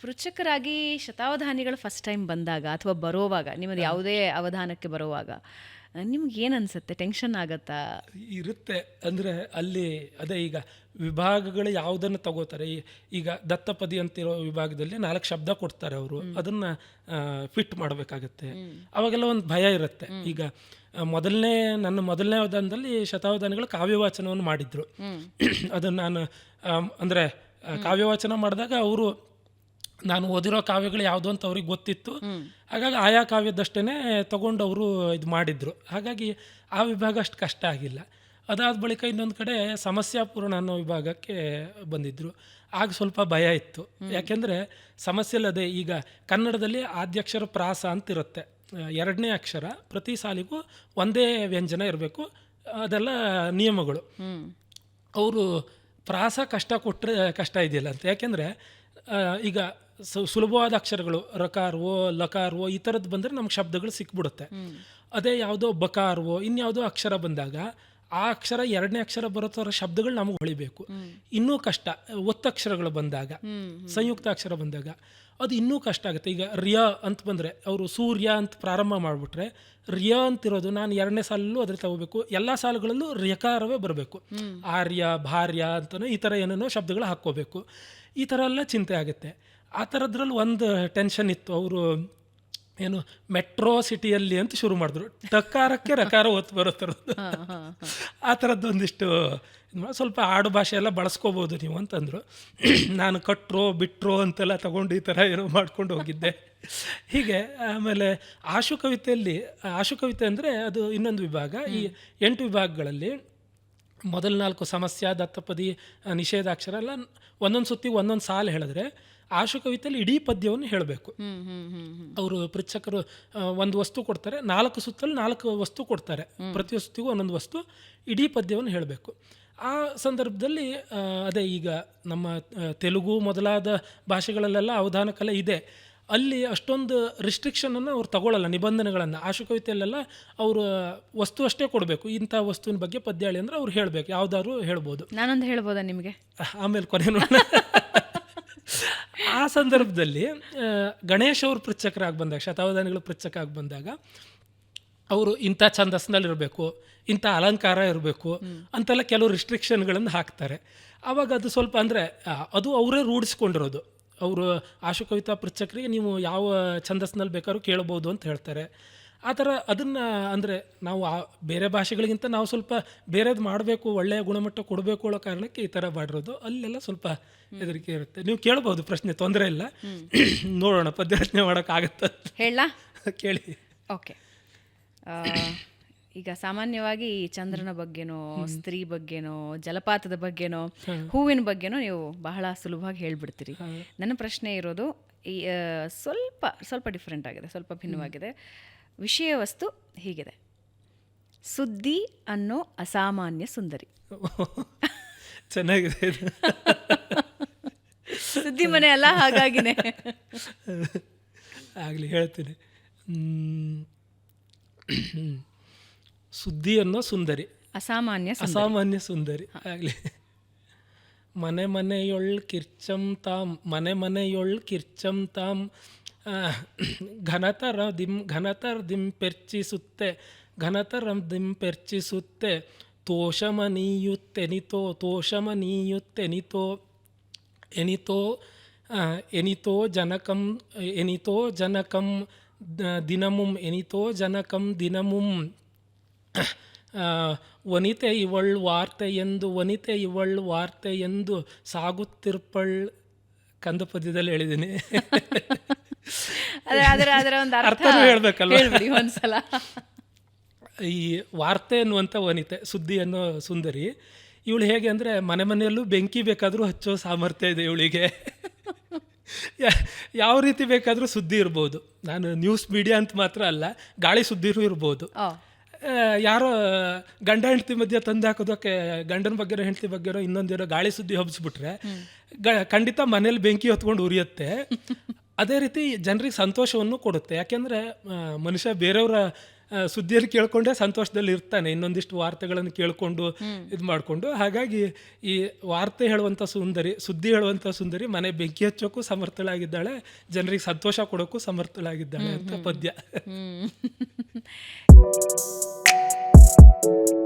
ಪೃಚ್ಛಕರಾಗಿ ಶತಾವಧಾನಿಗಳು first time ಬಂದಾಗ ಅಥವಾ ಬರೋವಾಗ ನಿಮ್ಮದು ಯಾವುದೇ ಅವಧಾನಕ್ಕೆ ಬರುವಾಗ ನಿಮ್ಗೆ ಏನು ಅನಿಸುತ್ತೆ? ಟೆನ್ಷನ್ ಆಗತ್ತಾ? ಇರುತ್ತೆ. ಅಂದರೆ ಅಲ್ಲಿ ಅದೇ ಈಗ ವಿಭಾಗಗಳು ಯಾವುದನ್ನು ತಗೋತಾರೆ? ಈಗ ದತ್ತಪದಿ ಅಂತಿರೋ ವಿಭಾಗದಲ್ಲಿ ನಾಲ್ಕು ಶಬ್ದ ಕೊಡ್ತಾರೆ ಅವರು. ಅದನ್ನ ಫಿಟ್ ಮಾಡಬೇಕಾಗತ್ತೆ. ಅವಾಗೆಲ್ಲ ಒಂದು ಭಯ ಇರುತ್ತೆ. ಈಗ ಮೊದಲನೇ ನನ್ನ ಮೊದಲನೇ ಅವಧಾನದಲ್ಲಿ ಶತಾವಧಾನಿಗಳು ಕಾವ್ಯವಾಚನವನ್ನು ಮಾಡಿದ್ರು. ಅದನ್ನು ನಾನು ಅಂದರೆ ಕಾವ್ಯವಾಚನ ಮಾಡಿದಾಗ ಅವರು ನಾನು ಓದಿರೋ ಕಾವ್ಯಗಳು ಯಾವುದು ಅಂತ ಅವ್ರಿಗೆ ಗೊತ್ತಿತ್ತು. ಹಾಗಾಗಿ ಆಯಾ ಕಾವ್ಯದಷ್ಟೇ ತಗೊಂಡು ಅವರು ಇದು ಮಾಡಿದ್ರು. ಹಾಗಾಗಿ ಆ ವಿಭಾಗ ಅಷ್ಟು ಕಷ್ಟ ಆಗಿಲ್ಲ. ಅದಾದ ಬಳಿಕ ಇನ್ನೊಂದು ಕಡೆ ಸಮಸ್ಯಾಪೂರ್ಣ ಅನ್ನೋ ವಿಭಾಗಕ್ಕೆ ಬಂದಿದ್ದರು ಆಗ ಸ್ವಲ್ಪ ಭಯ ಇತ್ತು. ಯಾಕೆಂದರೆ ಸಮಸ್ಯೆ ಅದೇ ಈಗ ಕನ್ನಡದಲ್ಲಿ ಆದ್ಯಕ್ಷರ ಪ್ರಾಸ ಅಂತಿರುತ್ತೆ. ಎರಡನೇ ಅಕ್ಷರ ಪ್ರತಿ ಸಾಲಿಗೂ ಒಂದೇ ವ್ಯಂಜನ ಇರಬೇಕು. ಅದೆಲ್ಲ ನಿಯಮಗಳು. ಅವರು ಪ್ರಾಸ ಕಷ್ಟ ಕೊಟ್ಟರೆ ಕಷ್ಟ ಇದೆಯಲ್ಲ ಅಂತ. ಯಾಕೆಂದರೆ ಈಗ ಸು ಸುಲಭವಾದ ಅಕ್ಷರಗಳು ರಕಾರ್ವೋ ಲಕಾರ್ವೋ ಈ ಥರದ್ದು ಬಂದರೆ ನಮ್ಗೆ ಶಬ್ದಗಳು ಸಿಕ್ಬಿಡುತ್ತೆ. ಅದೇ ಯಾವುದೋ ಬಕಾರ್ವೋ ಇನ್ಯಾವುದೋ ಅಕ್ಷರ ಬಂದಾಗ ಆ ಅಕ್ಷರ ಎರಡನೇ ಅಕ್ಷರ ಬರೋ ಥರ ಶಬ್ದಗಳು ನಮಗೆ ಹೊಳಿಬೇಕು. ಇನ್ನೂ ಕಷ್ಟ ಒತ್ತಕ್ಷರಗಳು ಬಂದಾಗ ಸಂಯುಕ್ತ ಅಕ್ಷರ ಬಂದಾಗ ಅದು ಇನ್ನೂ ಕಷ್ಟ ಆಗುತ್ತೆ. ಈಗ ರಿಯ ಅಂತ ಬಂದರೆ ಅವರು ಸೂರ್ಯ ಅಂತ ಪ್ರಾರಂಭ ಮಾಡಿಬಿಟ್ರೆ ರಿಯ ಅಂತಿರೋದು ನಾನು ಎರಡನೇ ಸಾಲಲ್ಲೂ ಅದ್ರ ತಗೋಬೇಕು ಎಲ್ಲ ಸಾಲುಗಳಲ್ಲೂ ರಿಯಕಾರವೇ ಬರಬೇಕು. ಆರ್ಯ ಭಾರ್ಯ ಅಂತಲೂ ಈ ಥರ ಏನೇನೋ ಶಬ್ದಗಳು ಹಾಕ್ಕೋಬೇಕು. ಈ ಥರ ಎಲ್ಲ ಚಿಂತೆ ಆಗುತ್ತೆ. ಆ ಥರದ್ರಲ್ಲಿ ಒಂದು ಟೆನ್ಷನ್ ಇತ್ತು. ಅವರು ಏನು ಮೆಟ್ರೋ ಸಿಟಿಯಲ್ಲಿ ಅಂತ ಶುರು ಮಾಡಿದ್ರು. ಟಕಾರಕ್ಕೆ ರಕಾರ ಹೊತ್ತು ಬರೋ ಥರದ್ದು ಆ ಥರದ್ದು ಒಂದಿಷ್ಟು ಮಾಡಿ ಸ್ವಲ್ಪ ಆಡು ಭಾಷೆ ಎಲ್ಲ ಬಳಸ್ಕೋಬೋದು ನೀವು ಅಂತಂದರು. ನಾನು ಕಟ್ರೋ ಬಿಟ್ರೋ ಅಂತೆಲ್ಲ ತಗೊಂಡು ಈ ಥರ ಏನೋ ಮಾಡ್ಕೊಂಡು ಹೋಗಿದ್ದೆ. ಹೀಗೆ ಆಮೇಲೆ ಆಶು ಕವಿತೆಯಲ್ಲಿ ಆಶು ಕವಿತೆ ಅಂದರೆ ಅದು ಇನ್ನೊಂದು ವಿಭಾಗ. ಈ ಎಂಟು ವಿಭಾಗಗಳಲ್ಲಿ ಮೊದಲ ನಾಲ್ಕು ಸಮಸ್ಯೆ ದತ್ತಪದಿ ನಿಷೇಧಾಕ್ಷರ ಎಲ್ಲ ಒಂದೊಂದು ಸುತ್ತಿ ಒಂದೊಂದು ಸಾಲು ಹೇಳಿದ್ರೆ ಆಶು ಕವಿತೆಯಲ್ಲಿ ಇಡೀ ಪದ್ಯವನ್ನು ಹೇಳಬೇಕು. ಅವರು ಪೃಚ್ಛಕರು ಒಂದು ವಸ್ತು ಕೊಡ್ತಾರೆ ನಾಲ್ಕು ಸುತ್ತಲ್ಲಿ ನಾಲ್ಕು ವಸ್ತು ಕೊಡ್ತಾರೆ. ಪ್ರತಿ ವಸ್ತುಗೂ ಒಂದೊಂದು ವಸ್ತು ಇಡೀ ಪದ್ಯವನ್ನು ಹೇಳಬೇಕು. ಆ ಸಂದರ್ಭದಲ್ಲಿ ಅದೇ ಈಗ ನಮ್ಮ ತೆಲುಗು ಮೊದಲಾದ ಭಾಷೆಗಳಲ್ಲೆಲ್ಲ ಅವಧಾನ ಕಲೆ ಇದೆ. ಅಲ್ಲಿ ಅಷ್ಟೊಂದು ರಿಸ್ಟ್ರಿಕ್ಷನನ್ನು ಅವ್ರು ತಗೊಳ್ಳಲ್ಲ ನಿಬಂಧನೆಗಳನ್ನು. ಆಶು ಕವಿತೆಯಲ್ಲೆಲ್ಲ ಅವರು ವಸ್ತು ಅಷ್ಟೇ ಕೊಡಬೇಕು. ಇಂಥ ವಸ್ತುವಿನ ಬಗ್ಗೆ ಪದ್ಯಾಳಿ ಹೇಳಿ ಅಂದರೆ ಅವ್ರು ಹೇಳಬೇಕು. ಯಾವ್ದಾದ್ರು ಹೇಳ್ಬೋದು. ನಾನೊಂದು ಹೇಳ್ಬೋದಾ ನಿಮಗೆ? ಆಮೇಲೆ ಕೊನೆ ನೋಡೋಣ. ಆ ಸಂದರ್ಭದಲ್ಲಿ ಗಣೇಶ್ ಅವರು ಪೃಚ್ಛಕರಾಗಿ ಬಂದಾಗ, ಶತಾವಧಾನಿಗಳು ಪೃಚ್ಛಕರಾಗಿ ಬಂದಾಗ, ಅವರು ಇಂಥ ಛಂದಸ್ನಲ್ಲಿರಬೇಕು ಇಂಥ ಅಲಂಕಾರ ಇರಬೇಕು ಅಂತೆಲ್ಲ ಕೆಲವು ರಿಸ್ಟ್ರಿಕ್ಷನ್ಗಳನ್ನು ಹಾಕ್ತಾರೆ. ಆವಾಗ ಅದು ಸ್ವಲ್ಪ ಅಂದರೆ ಅದು ಅವರೇ ರೂಢಿಸ್ಕೊಂಡಿರೋದು. ಅವರು ಆಶು ಕವಿತಾ ಪೃಚ್ಛಕರಿಗೆ ನೀವು ಯಾವ ಛಂದಸ್ನಲ್ಲಿ ಬೇಕಾದ್ರೂ ಕೇಳ್ಬೋದು ಅಂತ ಹೇಳ್ತಾರೆ. ಆ ಥರ ಅದನ್ನು ಅಂದರೆ ನಾವು ಆ ಬೇರೆ ಭಾಷೆಗಳಿಗಿಂತ ನಾವು ಸ್ವಲ್ಪ ಬೇರೆದು ಮಾಡಬೇಕು ಒಳ್ಳೆಯ ಗುಣಮಟ್ಟ ಕೊಡಬೇಕು ಅನ್ನೋ ಕಾರಣಕ್ಕೆ ಈ ಥರ ಮಾಡಿರೋದು. ಅಲ್ಲೆಲ್ಲ ಸ್ವಲ್ಪ ಹೆದರಿಕೆ ಇರುತ್ತೆ. ನೀವು ಕೇಳ್ಬೋದು ಪ್ರಶ್ನೆ ತೊಂದರೆ ಇಲ್ಲ. ನೋಡೋಣ ಪದ್ಯ ರಚನೆ ಮಾಡೋಕ್ಕಾಗತ್ತ? ಹೇಳ. ಕೇಳಿ. ಓಕೆ. ಈಗ ಸಾಮಾನ್ಯವಾಗಿ ಈ ಚಂದ್ರನ ಬಗ್ಗೆನೋ ಸ್ತ್ರೀ ಬಗ್ಗೆನೋ ಜಲಪಾತದ ಬಗ್ಗೆನೋ ಹೂವಿನ ಬಗ್ಗೆನೋ ನೀವು ಬಹಳ ಸುಲಭವಾಗಿ ಹೇಳ್ಬಿಡ್ತೀರಿ. ನನ್ನ ಪ್ರಶ್ನೆ ಇರೋದು ಈ ಸ್ವಲ್ಪ ಸ್ವಲ್ಪ ಡಿಫ್ರೆಂಟ್ ಆಗಿದೆ ಸ್ವಲ್ಪ ಭಿನ್ನವಾಗಿದೆ. ವಿಷಯ ವಸ್ತು ಹೀಗಿದೆ. ಸುದ್ದಿ ಅನ್ನೋ ಅಸಾಮಾನ್ಯ ಸುಂದರಿ. ಚೆನ್ನಾಗಿದೆ ಸುದ್ದಿ ಮನೆ ಅಲ್ಲ ಹಾಗಾಗಿನೇ. ಆಗಲಿ ಹೇಳ್ತೀನಿ. ಸುದ್ದಿ ಅನ್ನೋ ಸುಂದರಿ. ಅಸಾಮಾನ್ಯ ಅಸಾಮಾನ್ಯ ಸುಂದರಿ. ಆಗಲಿ. ಮನೆ ಮನೆಯೊಳ್ ಕಿರ್ಚಂ ತಾಮ್ ಮನೆ ಮನೆಯೊಳ್ ಕಿರ್ಚಂ ತಾಂ ಆ, ಘನತರ ದಿಂ ಘನತರ ದಿಂಪೆರ್ಚಿಸುತ್ತೆ ಪೆರ್ಚಿಸುತ್ತೆ ದಿಂಪೆರ್ಚಿಸುತ್ತೆ ತೋಷಮನೀಯುತ್ತೆನಿತೋ ತೋಷಮನೀಯುತ್ತೆನಿತೋ ಎನಿತೋ ಎನಿತೋ ಜನಕಂ ಎನಿತೋ ಜನಕಂ ದಿನಮುಂ, ಎನಿತೋ ಜನಕಂ ದಿನಮುಂ ವನಿತೆ ಇವಳ್ ವಾರ್ತೆ ಎಂದು ವನಿತೆ ಇವಳ್ ವಾರ್ತೆ ಎಂದು ಸಾಗುತ್ತಿರ್ಪಳ್ ಕಂದ ಪದ್ಯದಲ್ಲಿ ಹೇಳಿದ್ದೀನಿ. ಅದರ ಅದರ ಒಂದು ಅರ್ಥನೂ ಹೇಳ್ಬೇಕಲ್ವ? ಒಂದ್ಸಲ. ಈ ವಾರ್ತೆ ಅನ್ನುವಂಥ ವನಿತೆ ಸುದ್ದಿ ಅನ್ನೋ ಸುಂದರಿ ಇವಳು ಹೇಗೆ ಅಂದರೆ ಮನೆ ಮನೆಯಲ್ಲೂ ಬೆಂಕಿ ಬೇಕಾದರೂ ಹಚ್ಚೋ ಸಾಮರ್ಥ್ಯ ಇದೆ ಇವಳಿಗೆ. ಯಾವ ರೀತಿ ಬೇಕಾದರೂ ಸುದ್ದಿ ಇರ್ಬೋದು. ನಾನು ನ್ಯೂಸ್ ಮೀಡಿಯಾ ಅಂತ ಮಾತ್ರ ಅಲ್ಲ ಗಾಳಿ ಸುದ್ದಿನೂ ಇರ್ಬೋದು. ಯಾರೋ ಗಂಡ ಹೆಂಡತಿ ಮಧ್ಯೆ ತಂದು ಹಾಕೋದಕ್ಕೆ ಗಂಡನ ಬಗ್ಗೆರೋ ಹೆಂಡತಿ ಬಗ್ಗೆರೋ ಇನ್ನೊಂದೇನೋ ಗಾಳಿ ಸುದ್ದಿ ಹಬ್ಬಿಸ್ಬಿಟ್ರೆ ಗ ಖಂಡಿತ ಮನೇಲಿ ಬೆಂಕಿ ಹೊತ್ಕೊಂಡು ಉರಿಯುತ್ತೆ. ಅದೇ ರೀತಿ ಜನರಿಗೆ ಸಂತೋಷವನ್ನು ಕೊಡುತ್ತೆ. ಯಾಕೆಂದರೆ ಮನುಷ್ಯ ಬೇರೆಯವರ ಸುದ್ದಿಯಲ್ಲಿ ಕೇಳ್ಕೊಂಡೇ ಸಂತೋಷದಲ್ಲಿ ಇರ್ತಾನೆ. ಇನ್ನೊಂದಿಷ್ಟು ವಾರ್ತೆಗಳನ್ನು ಕೇಳಿಕೊಂಡು ಇದು ಮಾಡಿಕೊಂಡು. ಹಾಗಾಗಿ ಈ ವಾರ್ತೆ ಹೇಳುವಂಥ ಸುಂದರಿ ಸುದ್ದಿ ಹೇಳುವಂಥ ಸುಂದರಿ ಮನೆ ಬೆಂಕಿ ಹಚ್ಚೋಕ್ಕೂ ಸಮರ್ಥಳಾಗಿದ್ದಾಳೆ ಜನರಿಗೆ ಸಂತೋಷ ಕೊಡೋಕ್ಕೂ ಸಮರ್ಥಳಾಗಿದ್ದಾಳೆ ಅಂತ ಪದ್ಯ. Thank you